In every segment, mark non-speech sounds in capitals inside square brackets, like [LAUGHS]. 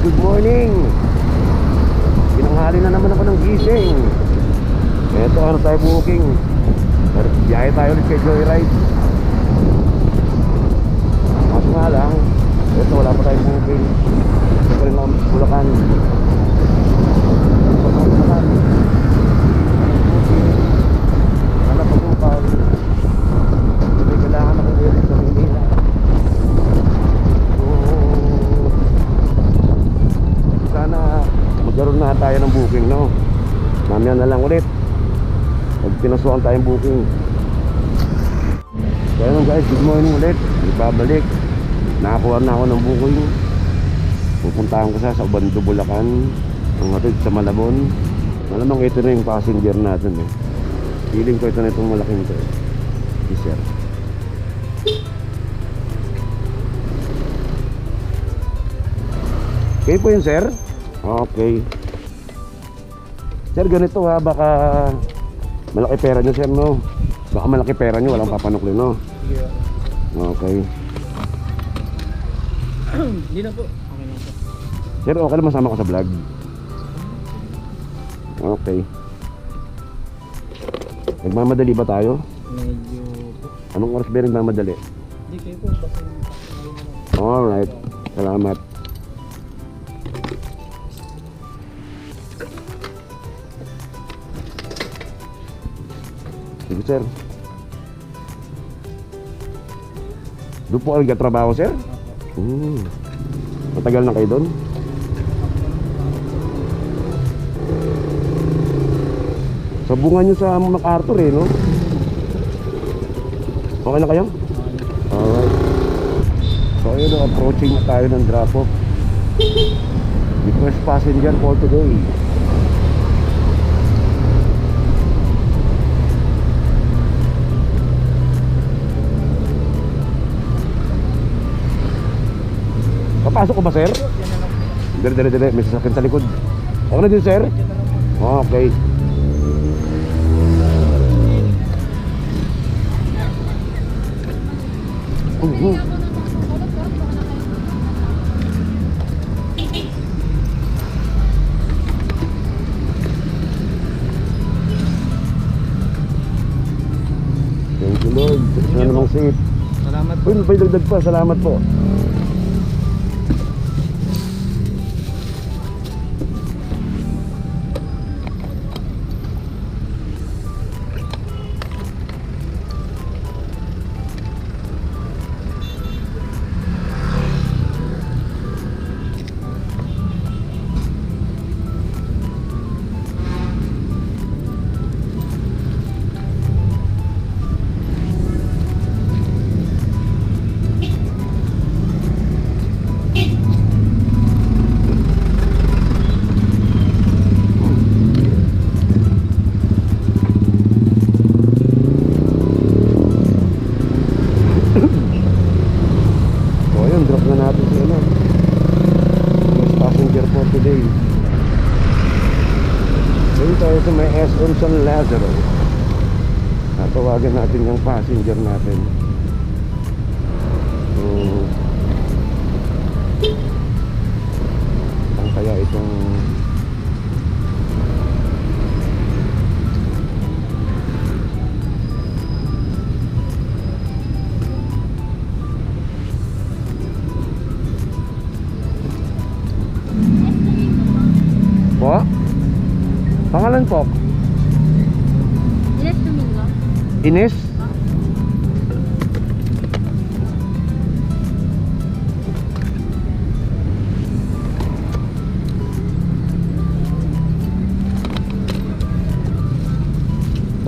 Good morning! Pinanghali na naman ako ng gising. Ito, ano tayo booking? Biyahe tayo ulit kay Joyride. Kaso nga lang, ito wala pa tayong booking. Ito rin ang Bulacan. Ng booking no mamaya na lang ulit. Pag pinasukan tayong booking. So ayun guys. Good morning ulit. Ibabalik. Nakakuha na ako ng booking. Pupuntahan ko siya sa Ubando Bulacan. Ang hatid sa Malabon. Malamang ito na yung passenger natin eh. Feeling ko ito na itong malaking to eh. Si sir. Okay po yun, sir? Okay. Sir, ganito ha, baka malaki pera nyo, sir, no? Baka malaki pera nyo, walang papanukli, no? Okay. [CLEARS THROAT] Hindi na po. Okay na po. Sir, okay lang masama ko sa vlog. Okay. Nagmamadali ba tayo? Medyo po. Anong oras ba nagmamadali? Hindi kayo po. Yung Alright. Salamat. Sige, sir. Doon po kayo nagkatrabaho, sir? Hmm. Matagal na kayo doon? Sa bunga nyo sa MacArthur eh, no? Okay na kayo? Alright. So ayun, approaching na tayo ng drop off. The first passenger for today. Papasok ko ba, sir? Dire, dire, dire. May sasakyan sa likod. Okay na din, sir? Okay. Mhm. Thank you Lord. Ano namang safe. Salamat po. Uy, may dagdag pa. Salamat po. Yung passenger natin. So, ang kaya itong po? Pangalan po? Ines Domingo. Ines?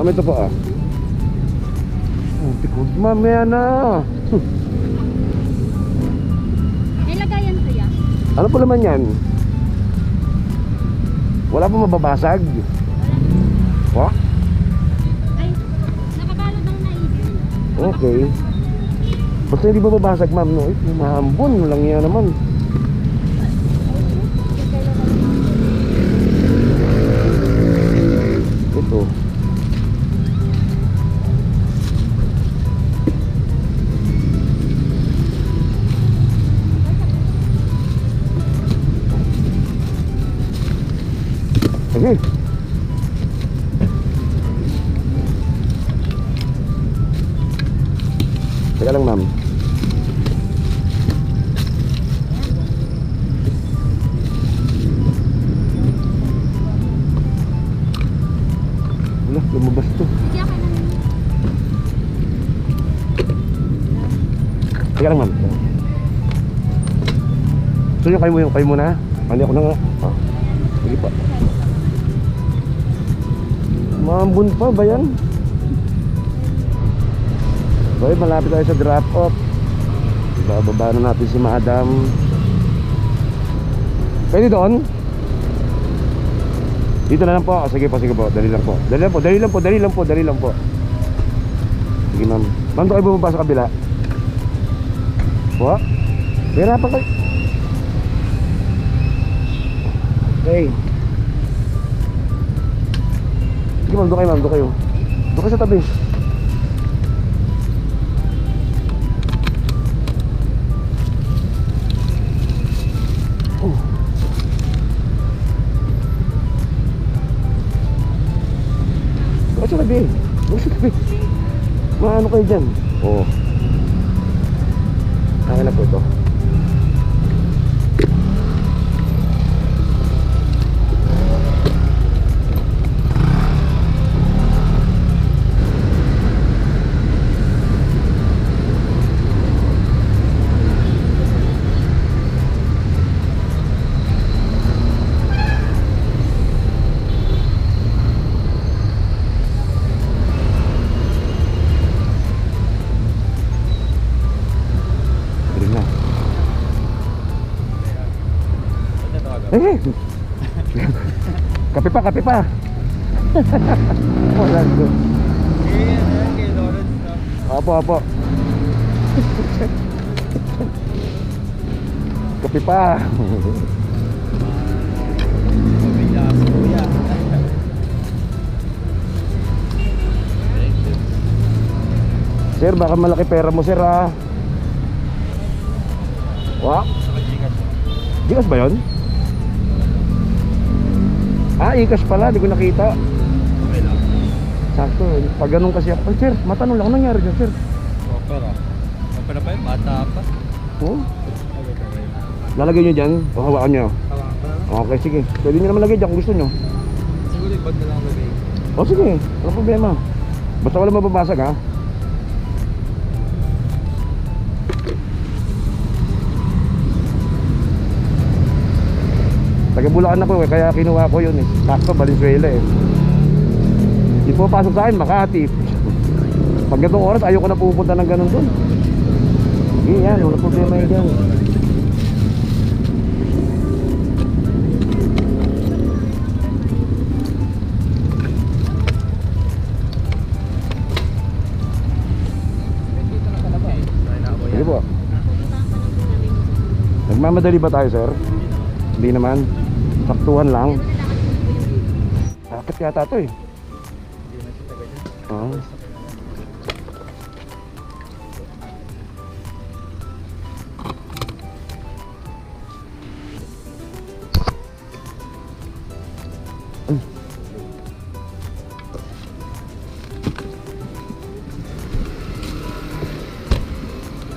Tama ito po ah. Oh, tikod. Mamaya na. May lagayan kaya? Ano po naman yan? Wala po mababasag? Po? Ay, nakabalot ang naibig. Okay. Basta hindi bababasag ma'am no? Eh, mahambon lang yan naman. Hmm. Teka lang ma'am. Wala, lumabas to. Teka lang ma'am. Gusto nyo kayo, kayo muna? Hindi ako na nga. Oh. Sige pa. Maambun pa ba yan? Okay, malapit tayo sa drop off. Bababa na natin si Madam. Pwede doon? Dito na lang po. Sige po, sige po. Dali lang po. Dali lang po, dali lang po, dali lang po, dali lang po. Sige ma'am. Ma'am, doon kayo bumaba sa kabila. Po? Pera pa kayo. Okay. Ma'am, doon kayo ma'am, doon kayo. Doon kayo sa tabi. Oh. Doon sa tabi. Doon sa tabi. Maano kayo dyan? Oo. Akin na po ito. Eh! kape pa, kape pa! Wala ko. Apo, apo. kape pa. [LAUGHS] Sir, baka malaki pera mo, sir, ah. Wa? Gikas ba yun? Ah, ikas pala, di ko nakita. Sakto, pag ganun kasi ako, "Ay, sir, matanong lang, anong nangyari dyan, sir? Opera. Opera pa yun? Bata pa? Oh, lalagay nyo dyan, o hawakan nyo. Okay, sige. Pwede nyo naman lagay dyan kung gusto nyo. Siguro yung bag na lang lagay. O sige, walang problema. Basta wala mababasag ha. Taga Bulacan ako eh, kaya kinuha ko yun eh. Sakto, Valenzuela eh. Di po pasok sa akin, Makati. Pag ganitong oras, ayoko na pupunta ng ganun doon. Sige yan, wala problema yun dyan. Nagmamadali ba tayo, sir? Hindi naman. Saktuhan lang. Sakit yata to eh. Ay.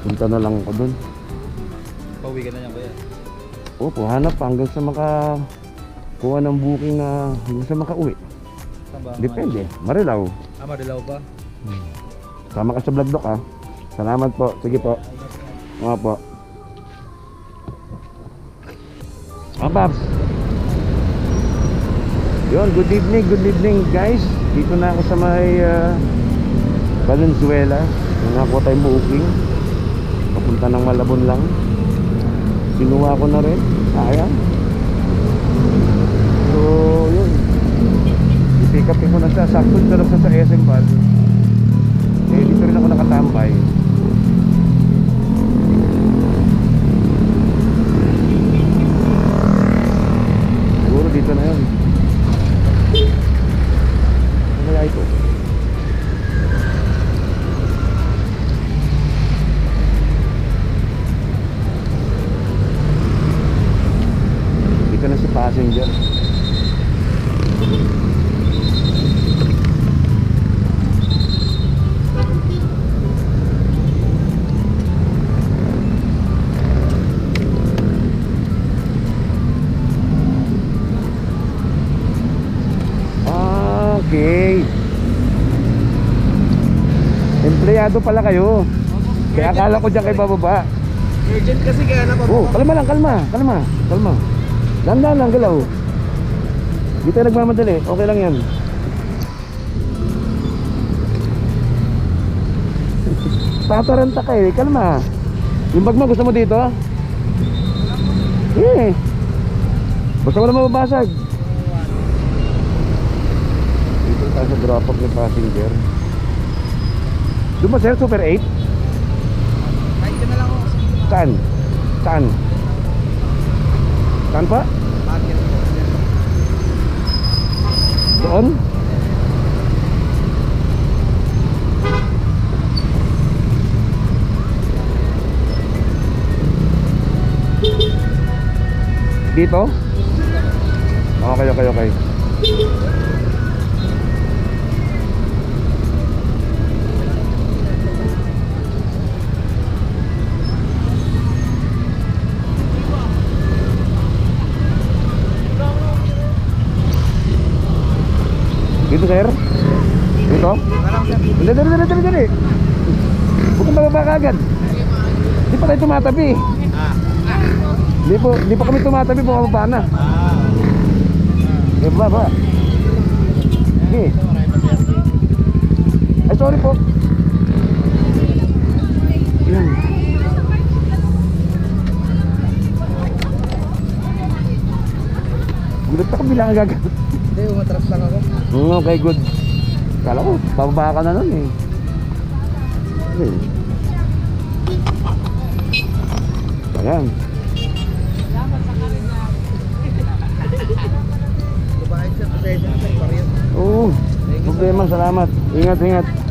Punta na lang ako dun. Pauwi ka na niyan kuya. Opo, hanap pa hanggang sa maka kuha ng booking na hanggang sa makauwi. Ba? Depende. Marilaw. Ah, Marilaw pa? Sama ka sa vlog doc ha. Salamat po. Sige po. Mga po. Mga paps. Yun, good evening, good evening guys. Dito na ako sa may uh, Valenzuela. Nakakuha tayong booking. Papunta ng Malabon lang. Kinuha ko na rin. Sayang. So, yun. I-pick up ko na siya. Sakto na lang sa SM Bus. Eh, dito rin ako nakatambay. Empleyado pala kayo. Kaya akala ko dyan kayo bababa. Urgent kasi kaya na Oh, kalma lang, kalma, kalma, kalma. Dandan lang galaw. Di tayo nagmamadali, okay lang yan. [LAUGHS] Tataranta ka eh, kalma. Yung bag mo, gusto mo dito? Eh. Basta wala mababasag. Dito tayo sa drop off ng passenger. Doon ba sir, Super 8? Kahit ka na lang ako. Saan? Saan? Saan pa? Bakit? Doon? Dito? Okay, okay, okay. Tumatabi. Di po, di pa kami tumatabi, bumababa na. Eh, baba. Sige. Ay, sorry po. Yan. Gulat ako bilang agad. Hindi, umatras lang ako. Mm, okay, good. Kala ko, bababa ka na nun eh. Okay. Ayan. Oo. Problema, salamat. Ingat, ingat.